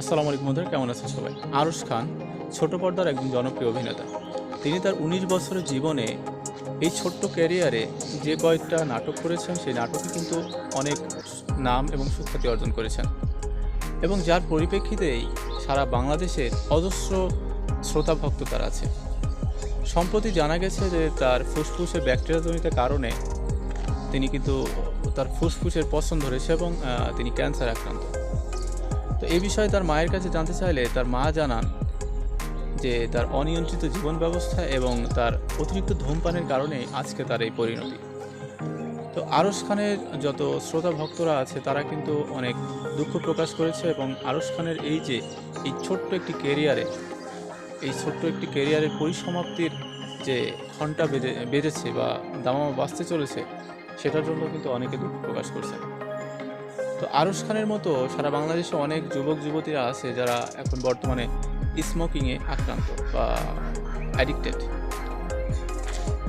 আসসালামু আলাইকুম বন্ধুরা, কেমন আছেন সবাই? আরশ খান, ছোট পর্দার একজন জনপ্রিয় অভিনেতা। তিনি তার উনিশ বছরের জীবনে এই ছোট্ট ক্যারিয়ারে যে কয়েকটা নাটক করেছেন, সেই নাটকে কিন্তু অনেক নাম এবং সুখ্যাতি অর্জন করেছেন। এবং যার পরিপ্রেক্ষিতেই সারা বাংলাদেশের অজস্র শ্রোতা ভক্ত তার আছে। সম্প্রতি জানা গেছে যে তার ফুসফুসে ব্যাকটেরিয়াজনিত কারণে তিনি কিন্তু তার ফুসফুসের পছন্দ ধরেছে এবং তিনি ক্যান্সার আক্রান্ত। তো এই বিষয়ে তার মায়ের কাছে জানতে চাইলে তার মা জানান যে তার অনিয়ন্ত্রিত জীবন ব্যবস্থা এবং তার অতিরিক্ত ধূমপানের কারণে আজকে তার এই পরিণতি। তো আরশ খানের যত শ্রোতা ভক্তরা আছে, তারা কিন্তু অনেক দুঃখ প্রকাশ করেছে এবং আরশ খানের এই যে, এই ছোট্ট একটি কেরিয়ারে এই ছোট্ট একটি কেরিয়ারের পরিসমাপ্তির যে ঘণ্টা বেজে, বেজেছে বা দামামা বাঁচতে চলেছে, সেটার জন্য কিন্তু অনেকে দুঃখ প্রকাশ করছেন। তো আরশ খানের মতো সারা বাংলাদেশে অনেক যুবক, যুবতীরা আছে যারা এখন বর্তমানে স্মোকিংয়ে আক্রান্ত বা অ্যাডিক্টেড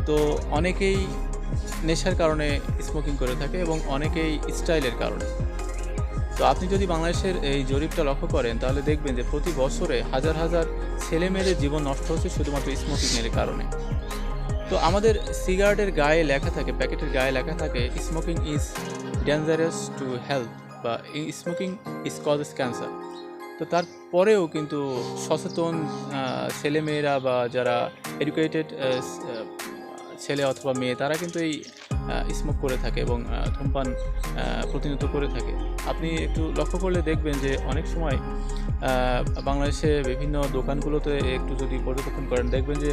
তো অনেকেই নেশার কারণে স্মোকিং করে থাকে এবং অনেকেই স্টাইলের কারণে। তো আপনি যদি বাংলাদেশের এই জরিপটা লক্ষ্য করেন, তাহলে দেখবেন যে প্রতি বছরে হাজার হাজার ছেলে মেয়েদের জীবন নষ্ট হচ্ছে শুধুমাত্র স্মোকিংয়ের কারণে। তো আমাদের সিগারেটের গায়ে লেখা থাকে, প্যাকেটের গায়ে লেখা থাকে smoking is dangerous to health বা স্মোকিং ইজ কজেস ক্যান্সার তো তারপরেও কিন্তু সচেতন ছেলেমেয়েরা বা যারা এডুকেটেড ছেলে অথবা মেয়ে, তারা কিন্তু এই স্মোক করে থাকে এবং ধূমপান প্রতিনিয়ত করে থাকে। আপনি একটু লক্ষ্য করলে দেখবেন যে অনেক সময় বাংলাদেশে বিভিন্ন দোকানগুলোতে একটু যদি পর্যবেক্ষণ করেন, দেখবেন যে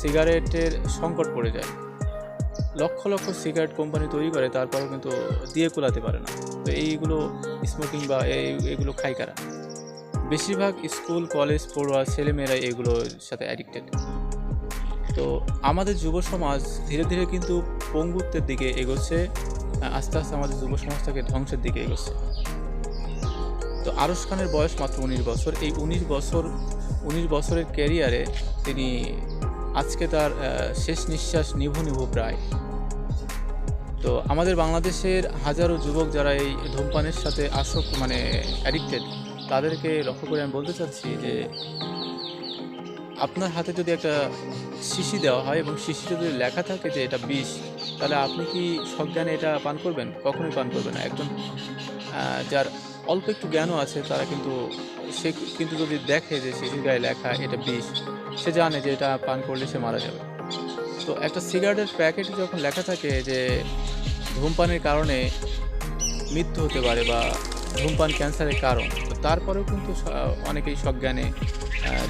সিগারেটের সংকট পড়ে যায়। লক্ষ লক্ষ সিগারেট কোম্পানি তৈরি করে, তারপরেও কিন্তু দিয়ে কুলাতে পারে না। তো এইগুলো স্মোকিং বা এগুলো খাই কারা? বেশিরভাগ স্কুল, কলেজ পড়ুয়া ছেলেমেয়েরা এগুলোর সাথে অ্যাডিক্টেড তো আমাদের যুব সমাজ ধীরে ধীরে কিন্তু পঙ্গুত্বের দিকে এগোচ্ছে, আস্তে আস্তে আমাদের যুব সমাজটাকে ধ্বংসের দিকে এগোচ্ছে। তো আরশ খানের বয়স মাত্র উনিশ বছর। এই উনিশ বছর, উনিশ বছরের ক্যারিয়ারে তিনি আজকে তার শেষ নিঃশ্বাস নিভু নিভু প্রায়। তো আমাদের বাংলাদেশের হাজারো যুবক যারা এই ধূমপানের সাথে আসক্ত মানে অ্যাডিক্টেড তাদেরকে লক্ষ্য করে আমি বলতে চাচ্ছি যে, আপনার হাতে যদি একটা শিশি দেওয়া হয় এবং শিশিতে যদি লেখা থাকে যে এটা বিষ, তাহলে আপনি কি সজ্ঞানে এটা পান করবেন? কখনোই পান করবেন না। একজন যার অল্প একটু জ্ঞানও আছে, তারা কিন্তু সে কিন্তু যদি দেখে যে শিশির গায়ে লেখা এটা বিষ সে জানে যে এটা পান করলে সে মারা যাবে। তো একটা সিগারেটের প্যাকেটে যখন লেখা থাকে যে ধূমপানের কারণে মৃত্যু হতে পারে বা ধূমপান ক্যান্সারের কারণ, তো তারপরেও কিন্তু অনেকেই সজ্ঞানে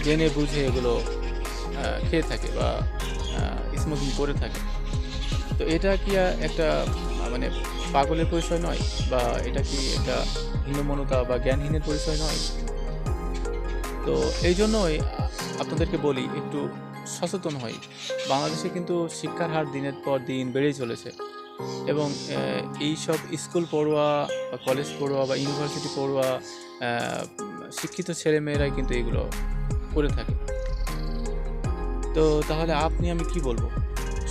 জেনে বুঝে এগুলো খেয়ে থাকে বা স্মোকিং করে থাকে। তো এটা কি একটা মানে পাগলের পরিচয় নয় বা এটা কি একটা হীনমনতা বা জ্ঞানহীনের পরিচয় নয়? তো এই জন্যই আপনাদেরকে বলি, একটু সচেতন হই। বাংলাদেশে কিন্তু শিক্ষার হার দিনের পর দিন বেড়েই চলেছে এবং এই সব স্কুল পড়ুয়া বা কলেজ পড়ুয়া বা ইউনিভার্সিটি পড়ুয়া শিক্ষিত ছেলেমেয়েরাই কিন্তু এগুলো করে থাকে। তো তাহলে আপনি, আমি কি বলব?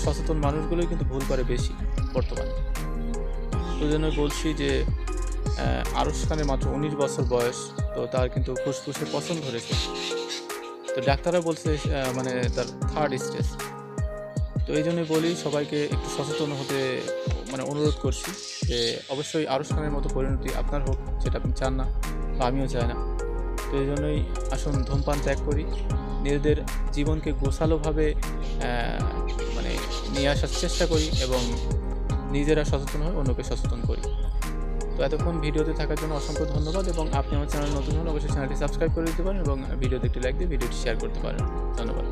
সচেতন মানুষগুলোই কিন্তু ভুল করে বেশি বর্তমানে। তো জন্য বলছি যে আরশ খানের মাত্র উনিশ বছর বয়স, তো তার কিন্তু ফুসফুসে পছন্দ ধরেছে তো ডাক্তাররা বলছে মানে তার থার্ড স্টেজ তো এই জন্যই বলি, সবাইকে একটু সচেতন হতে মানে অনুরোধ করছি যে অবশ্যই আরশ খানের মতো পরিণতি আপনার হোক, যেটা আপনি চান না বা আমিও চাই না। তো এই জন্যই আসুন, ধূমপান ত্যাগ করি। নিজেদের জীবনকে গোছালোভাবে মানে নিয়ে আসার চেষ্টা করি এবং নিজেরা সচেতন হয়ে অন্যকে সচেতন করি। তো এতক্ষণ ভিডিওতে থাকার জন্য অসংখ্য ধন্যবাদ এবং আপনি আমার চ্যানেল নতুন হলে অবশ্যই চ্যানেলটি সাবস্ক্রাইব করে দিতে পারেন এবং ভিডিওতে একটি লাইক দিয়ে ভিডিওটি শেয়ার করতে পারেন। ধন্যবাদ।